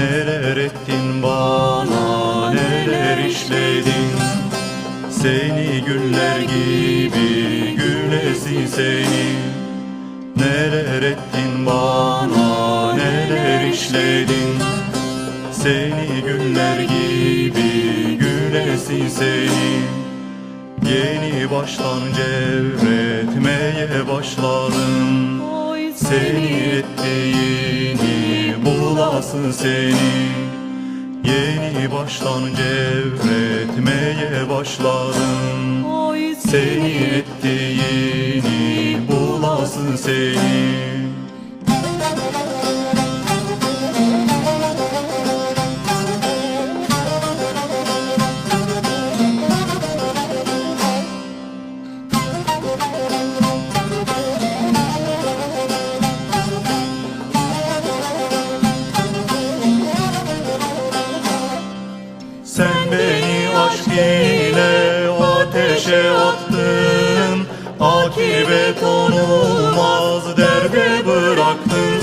Neler ettin bana neler işledin? Seni güller gibi gülesin seni. Neler ettin bana neler işledin? Seni güller gibi gülesin seni. Yeni baştan cevretmeye başladım. Seni ettiğim bulasın seni. Yeni baştan cevretmeye başladın Oy Seni. Ettiğini bulasın seni ateşe attın Akibet olmaz derde bıraktın.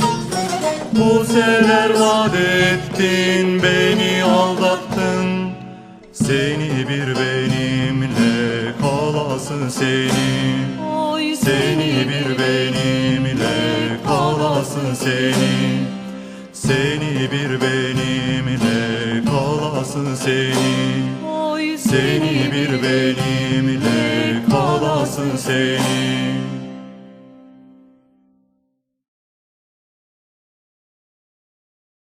Bu sefer vaat ettin beni aldattın. Seni bir benimle kalasın seni Seni bir benimle kalasın seni Seni bir benimle kalasın seni Seni bir benimle kalasın seni